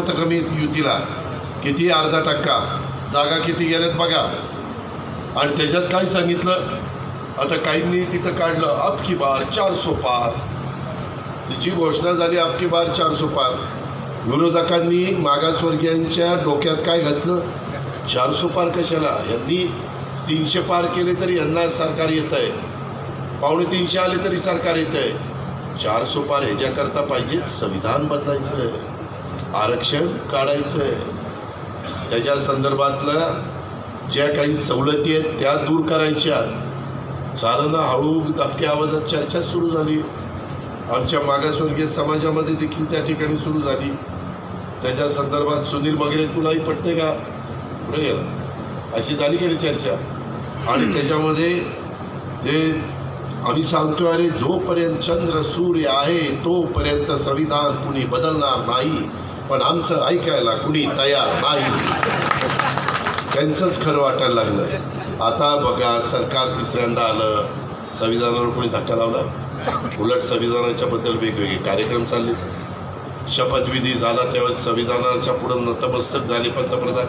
कमी येत युतीला किती अर्धा टक्का जागा किती गेल्यात बघा. आणि त्याच्यात काय सांगितलं? आता काहींनी तिथं काढलं अब की बार चारसो पार. तिची घोषणा झाली अब की बार चारसो पार. विरोधकांनी मागासवर्गीयांच्या डोक्यात काय घातलं? चारसो पार कशाला? यांनी तीनशे पार केले तरी यांना सरकार येत आहे पावणे तीनशे आले तरी सरकार येत आहे चारसो पार ह्याच्याकरता पाहिजे संविधान बदलायचं. आहे आरक्षण काढायचं आहे त्याच्या संदर्भातल्या ज्या काही सवलती आहेत त्या दूर करायच्या. सारांना हळू दबक्या आवाजात चर्चा सुरू झाली. आमच्या मागासवर्गीय समाजामध्ये देखील त्या ठिकाणी सुरू झाली. त्याच्या संदर्भात सुनील मगरे तुलाही पटते का? पुढे गेला अशी झाली की चर्चा? आणि त्याच्यामध्ये जे आम्ही सांगतो अरे जोपर्यंत चंद्र सूर्य आहे तोपर्यंत संविधान कुणी बदलणार नाही. पण आमचं ऐकायला कुणी तयार नाही. त्यांचंच खरं वाटायला लागलं. आता बघा सरकार तिसऱ्यांदा आलं. संविधानावर कोणी धक्का लावला? उलट संविधानाच्या बद्दल वेगवेगळे कार्यक्रम चालले. शपथविधी झाला त्यावेळेस संविधानाच्या पुढं नतमस्तक झाले पंतप्रधान.